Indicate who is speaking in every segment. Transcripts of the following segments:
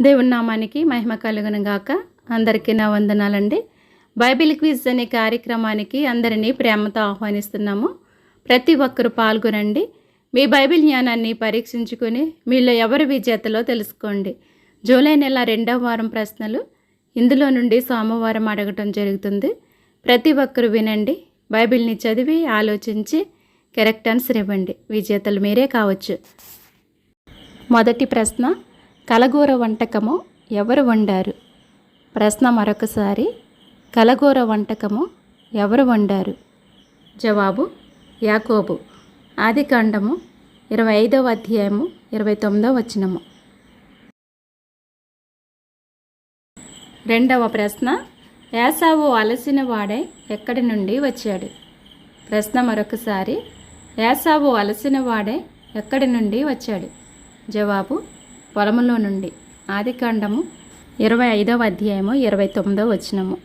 Speaker 1: దేవుని నామానికి మహిమ కలుగును గాక. అందరికీ నా వందనాలండి. బైబిల్ క్విజ్ అనే కార్యక్రమానికి అందరినీ ప్రేమతో ఆహ్వానిస్తున్నాము. ప్రతి ఒక్కరు పాల్గొనండి. మీ బైబిల్ జ్ఞానాన్ని పరీక్షించుకొని మీలో ఎవరు విజేతలో తెలుసుకోండి. జూలై నెల రెండవ వారం ప్రశ్నలు. ఇందులో నుండి సోమవారం అడగటం జరుగుతుంది. ప్రతి ఒక్కరు వినండి. బైబిల్ని చదివి ఆలోచించి కరెక్ట్ ఆన్సర్ ఇవ్వండి. విజేతలు మీరే కావచ్చు. మొదటి ప్రశ్న కలగూర వంటకము ఎవరు వండారు? ప్రశ్న మరొకసారి. కలగూర వంటకము ఎవరు వండారు? జవాబు యాకోబు. ఆది కాండము ఇరవై ఐదవ అధ్యాయము ఇరవై తొమ్మిదవ వచనము. రెండవ ప్రశ్న. యాసావు అలసిన వాడై ఎక్కడి నుండి వచ్చాడు? ప్రశ్న మరొకసారి. యాసావు అలసిన వాడై ఎక్కడి నుండి వచ్చాడు? జవాబు పొలములో నుండి. ఆదికాండము ఇరవై ఐదవ అధ్యాయము ఇరవై తొమ్మిదవ వచనము.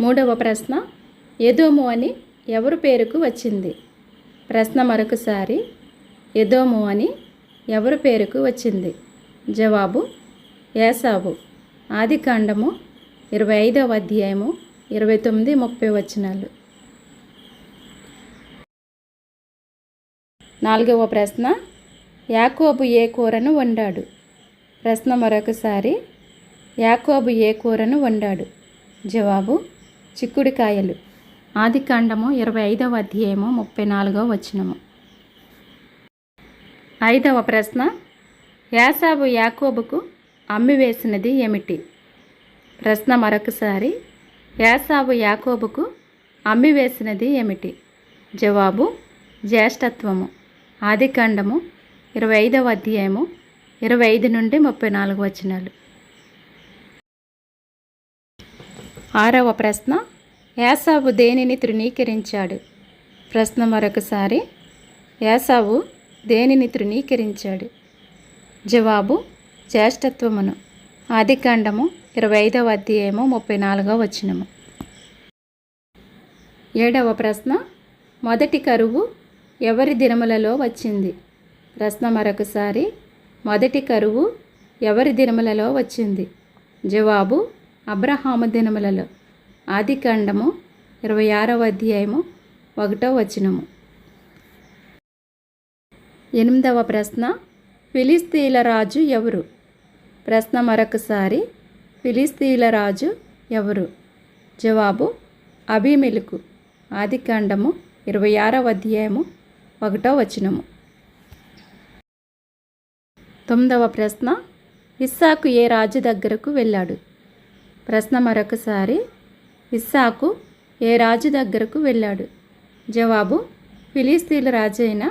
Speaker 1: మూడవ ప్రశ్న ఎదోము అని ఎవరు పేరుకు వచ్చింది? ప్రశ్న మరొకసారి ఎదోము అని ఎవరు పేరుకు వచ్చింది? జవాబు యాసావు ఆదికాండము ఇరవై ఐదవ అధ్యాయము ఇరవై తొమ్మిది ముప్పై వచనాలు. నాలుగవ ప్రశ్న యాకోబు ఏ కూరను వండాడు? ప్రశ్న మరొకసారి యాకోబు ఏ కూరను వండాడు? జవాబు చిక్కుడుకాయలు. ఆది కాండము ఇరవై ఐదవ అధ్యాయము ముప్పై నాలుగవ వచనము. ఐదవ ప్రశ్న యాసాబు యాకోబుకు అమ్మివేసినది ఏమిటి? ప్రశ్న మరొకసారి యాసాబు యాకోబుకు అమ్మివేసినది ఏమిటి? జవాబు జ్యేష్ఠత్వము. ఆదికాండము ఇరవై ఐదవ అధ్యాయము ఇరవై ఐదు నుండి ముప్పై నాలుగు వచనాలు. ఆరవ ప్రశ్న యాసావు దేనిని తృణీకరించాడు? ప్రశ్న మరొకసారి యాసావు దేనిని తృణీకరించాడు? జవాబు జ్యేష్ఠత్వమును. ఆదికాండము ఇరవై ఐదవ అధ్యాయము ముప్పై నాలుగవ వచనము. ఏడవ ప్రశ్న మొదటి కరువు ఎవరి దినములలో వచ్చింది? ప్రశ్న మరొకసారి. మొదటి కరువు ఎవరి దినములలో వచ్చింది? జవాబు అబ్రహాము దినములలో. ఆదికాండము ఇరవై ఆరవ అధ్యాయము ఒకటో వచనము. ఎనిమిదవ ప్రశ్న. ఫిలిస్తీన్ల రాజు ఎవరు? ప్రశ్న మరొకసారి. ఫిలిస్తీన్ల రాజు ఎవరు? జవాబు అభిమెలుకు ఆదికాండము ఇరవై ఆరవ అధ్యాయము ఒకటో వచనము. తొమ్మిదవ ప్రశ్న ఇస్సాకు ఏ రాజు దగ్గరకు వెళ్ళాడు? ప్రశ్న మరొకసారి ఇస్సాకు ఏ రాజు దగ్గరకు వెళ్ళాడు? జవాబు ఫిలిస్తీన్ల రాజు అయిన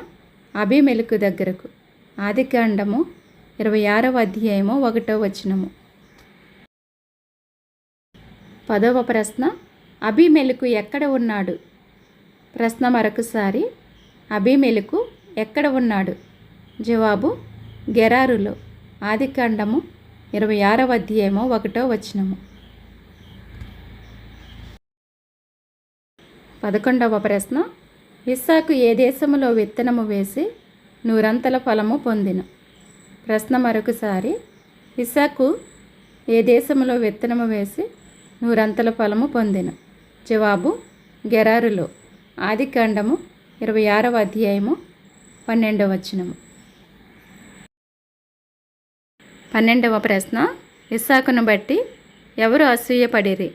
Speaker 1: అభిమెలకు దగ్గరకు. ఆదికాండము ఇరవై ఆరవ అధ్యాయము ఒకటో వచనము. పదవ ప్రశ్న అభిమెలకు ఎక్కడ ఉన్నాడు? ప్రశ్న మరొకసారి అభిమెలకు ఎక్కడ ఉన్నాడు? జవాబు గెరారులో. ఆదికాండము ఇరవై ఆరవ అధ్యాయము ఒకటో వచనము. పదకొండవ ప్రశ్న. ఇస్సాకు ఏ దేశములో విత్తనము వేసి నూరంతల ఫలము పొందిను? ప్రశ్న మరొకసారి. ఇస్సాకు ఏ దేశములో విత్తనము వేసి నూరంతల ఫలము పొందిను? జవాబు గెరారులో. ఆదికాండము ఇరవై ఆరవ అధ్యాయము పన్నెండవ వచనము. పన్నెండవ ప్రశ్న ఇస్సాకును బట్టి ఎవరు అసూయపడిరి?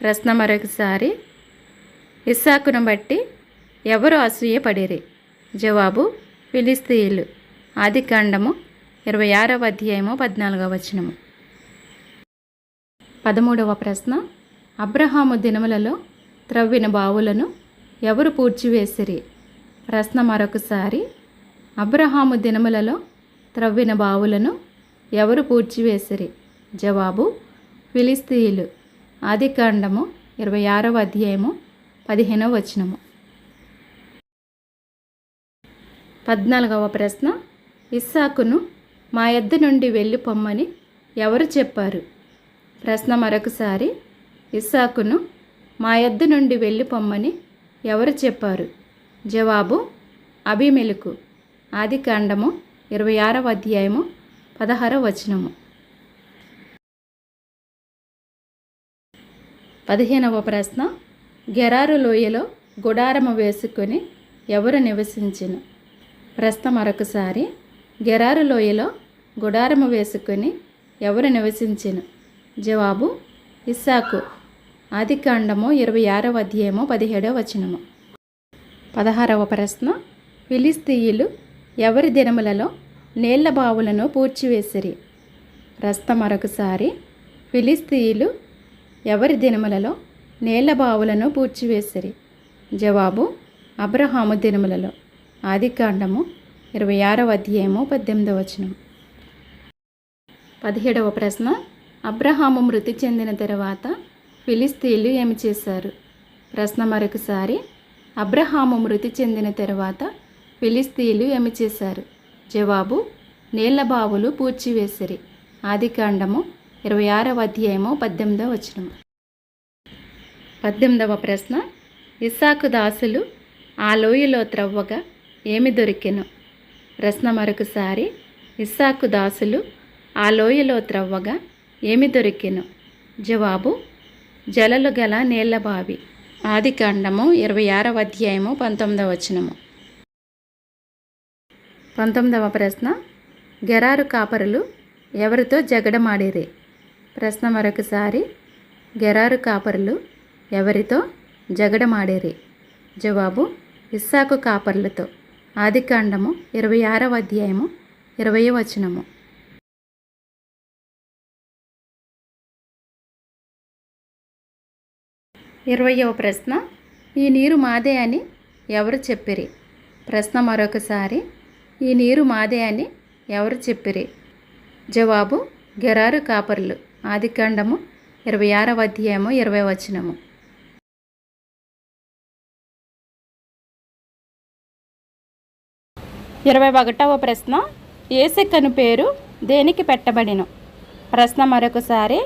Speaker 1: ప్రశ్న మరొకసారి ఇస్సాకును బట్టి ఎవరు అసూయపడిరి? జవాబు ఫిలిస్తీయులు. ఆదికాండము ఇరవై ఆరవ అధ్యాయము పద్నాలుగవ వచనము. పదమూడవ ప్రశ్న అబ్రహాము దినములలో త్రవ్విన బావులను ఎవరు పూడ్చివేసిరి? ప్రశ్న మరొకసారి. అబ్రహాము దినములలో త్రవ్విన బావులను ఎవరు పూడ్చివేసిరి? జవాబు ఫిలిస్తీయులు. ఆదికాండము ఇరవై ఆరవ అధ్యాయము పదిహేనవ వచనము. పద్నాలుగవ ప్రశ్న. ఇస్సాకును మా ఎద్ద నుండి వెళ్ళి పొమ్మని ఎవరు చెప్పారు? ప్రశ్న మరొకసారి. ఇస్సాకును మా ఎద్ద నుండి వెళ్ళి పొమ్మని ఎవరు చెప్పారు? జవాబు అభిమెలకు ఆదికాండము ఇరవై ఆరవ అధ్యాయము పదహారవ వచనము. పదిహేనవ ప్రశ్న. గెరారు లోయలో గుడారము వేసుకొని ఎవరు నివసించను? ప్రశ్న మరొకసారి. గెరారు లోయలో గుడారము వేసుకొని ఎవరు నివసించను? జవాబు ఇస్సాకు. ఆదికాండము ఇరవై ఆరవ అధ్యాయము పదిహేడవ వచనము. పదహారవ ప్రశ్న ఫిలిస్తీయులు ఎవరి దినములలో నీళ్ళ బావులను పూడ్చివేసిరి? ప్రశ్న మరొకసారి ఫిలిస్తీయులు ఎవరి దినములలో నీళ్ళ బావులను పూడ్చివేసిరి? జవాబు అబ్రహాము దినములలో. ఆదికాండము ఇరవై ఆరవ అధ్యాయము పద్దెనిమిదవ వచనం. పదిహేడవ ప్రశ్న అబ్రహాము మృతి చెందిన తర్వాత ఫిలిస్తీన్లు ఏమి చేశారు? ప్రశ్న మరొకసారి. అబ్రహాము మృతి చెందిన తర్వాత ఫిలిస్తీన్లు ఏమి చేశారు? జవాబు నీళ్ళ బావులు పూడ్చివేసిరి. ఆదికాండము ఇరవై ఆరవ అధ్యాయము పద్దెనిమిదవ వచనం. పద్దెనిమిదవ ప్రశ్న. ఇస్సాకు దాసులు ఆ లోయలో త్రవ్వగా ఏమి దొరికెను? ప్రశ్న మరొకసారి. ఇస్సాకు దాసులు ఆ లోయలో త్రవ్వగా ఏమి దొరికెను? జవాబు జలలు గల నీళ్ళ బావి. ఆదికాండము ఇరవై ఆరవ అధ్యాయము పంతొమ్మిదవ వచనము. పంతొమ్మిదవ ప్రశ్న గెరారు కాపరులు ఎవరితో జగడమాడిరే? ప్రశ్న మరొకసారి గెరారు కాపరులు ఎవరితో జగడమాడిరి? జవాబు ఇస్సాకు కాపర్లతో. ఆదికాండము ఇరవై ఆరవ అధ్యాయము ఇరవై వచనము. ఇరవయవ ప్రశ్న ఈ నీరు మాదే అని ఎవరు చెప్పిరి? ప్రశ్న మరొకసారి ఈ నీరు మాదే అని ఎవరు చెప్పిరి? జవాబు గెరారు కాపర్లు. ఆదికాండము ఇరవై ఆరవ అధ్యాయము ఇరవై వచనము. ఇరవై ఒకటవ ప్రశ్న ఏసెక్కను పేరు దేనికి పెట్టబడిను? ప్రశ్న మరొకసారి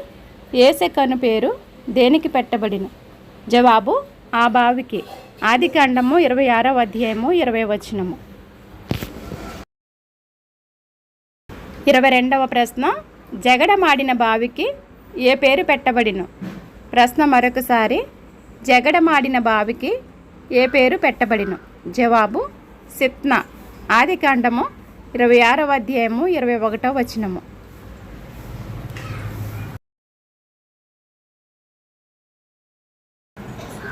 Speaker 1: ఏసెక్కను పేరు దేనికి పెట్టబడిను? జవాబు ఆ బావికి. ఆదికాండము ఇరవై ఆరవ అధ్యాయము ఇరవై వచనము. ఇరవై రెండవ ప్రశ్న జగడమాడిన బావికి ఏ పేరు పెట్టబడిను? ప్రశ్న మరొకసారి జగడమాడిన బావికి ఏ పేరు పెట్టబడిను? జవాబు సిత్న. ఆదికాండము ఇరవై ఆరవ అధ్యాయము ఇరవై ఒకటో వచనము.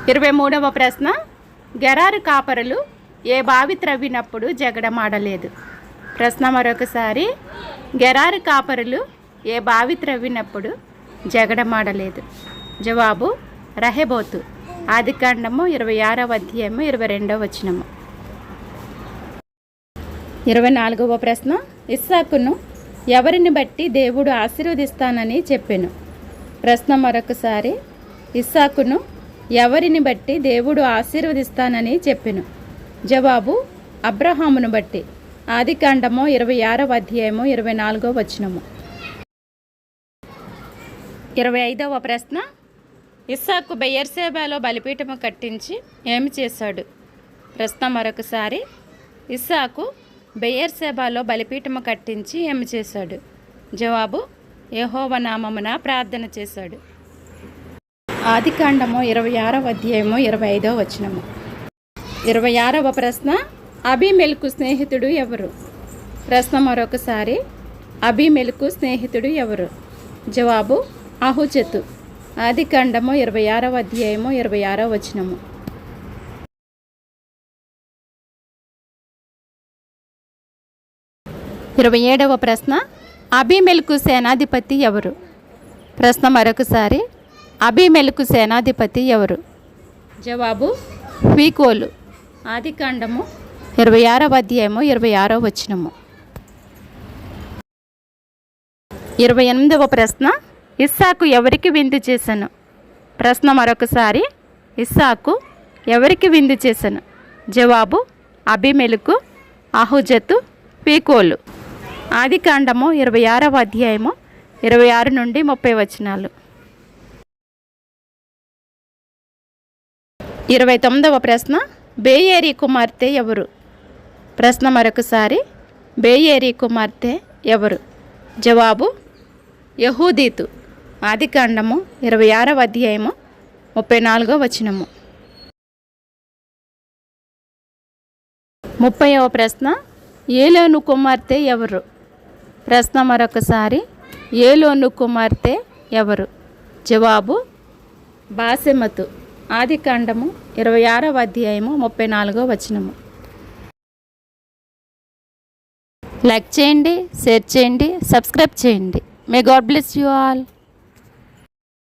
Speaker 1: ఇరవై మూడవ ప్రశ్న గెరారు కాపరులు ఏ బావి త్రవ్వినప్పుడు జగడమాడలేదు? ప్రశ్న మరొకసారి గెరారు కాపరులు ఏ బావి త్రవ్వినప్పుడు జగడమాడలేదు? జవాబు రహెబోతు. ఆదికాండము ఇరవై ఆరవ అధ్యాయము ఇరవై రెండవ వచనము. ఇరవై నాలుగవ ప్రశ్న ఇస్సాకును ఎవరిని బట్టి దేవుడు ఆశీర్వదిస్తానని చెప్పాను? ప్రశ్న మరొకసారి ఇస్సాకును ఎవరిని బట్టి దేవుడు ఆశీర్వదిస్తానని చెప్పెను. జవాబు అబ్రహామును బట్టి. ఆదికాండము ఇరవై ఆరవ అధ్యాయము ఇరవై నాలుగో వచనము. ఇరవై ఐదవ ప్రశ్న. ఇస్సాకు బెయర్సేబాలో బలిపీఠము కట్టించి ఏమి చేశాడు? ప్రశ్న మరొకసారి. ఇస్సాకు బెయర్సేబాలో బలిపీఠము కట్టించి ఏమి చేశాడు? జవాబు యెహోవా నామమున ప్రార్థన చేశాడు. ఆదికాండము ఇరవై ఆరవ అధ్యాయము ఇరవై ఐదవ వచనము. ఇరవై ఆరవ ప్రశ్న అభిమెల్కు స్నేహితుడు ఎవరు? ప్రశ్న మరొకసారి అభిమెల్కు స్నేహితుడు ఎవరు? జవాబు అహుచతు ఆదికాండము ఇరవై ఆరవ అధ్యాయము ఇరవై ఆరవ వచనము. ఇరవై ఏడవ ప్రశ్న అభిమెల్కు సేనాధిపతి ఎవరు? ప్రశ్న మరొకసారి అభిమెల్కు సేనాధిపతి ఎవరు? జవాబు ఫీకోలు ఆదికాండము ఇరవై ఆరవ అధ్యాయము ఇరవై ఆరవ వచనము. ఇరవై ఎనిమిదవ ప్రశ్న ఇస్సాకు ఎవరికి విందు చేశాను ప్రశ్న మరొకసారి ఇస్సాకు ఎవరికి విందు చేశాను జవాబు అభిమెలుకు అహుజతు పీకోలు. ఆదికాండము ఇరవై ఆరవ అధ్యాయము ఇరవై ఆరు నుండి ముప్పై వచనాలు. ఇరవై తొమ్మిదవ ప్రశ్న బేయేరి కుమార్తె ఎవరు? ప్రశ్న మరొకసారి బేయేరి కుమార్తె ఎవరు? జవాబు యహూదీతు. ఆదికాండము ఇరవై ఆరవ అధ్యాయము ముప్పై నాలుగో వచనము. ముప్పైవ ప్రశ్న ఏలోను కుమార్తె ఎవరు? ప్రశ్న మరొకసారి ఏలోను కుమార్తె ఎవరు? జవాబు బాసెమతు ఆదికాండము ఇరవై ఆరవ అధ్యాయము ముప్పై నాలుగో వచనము. లైక్ చేయండి షేర్ చేయండి సబ్స్క్రైబ్ చేయండి. May God bless you all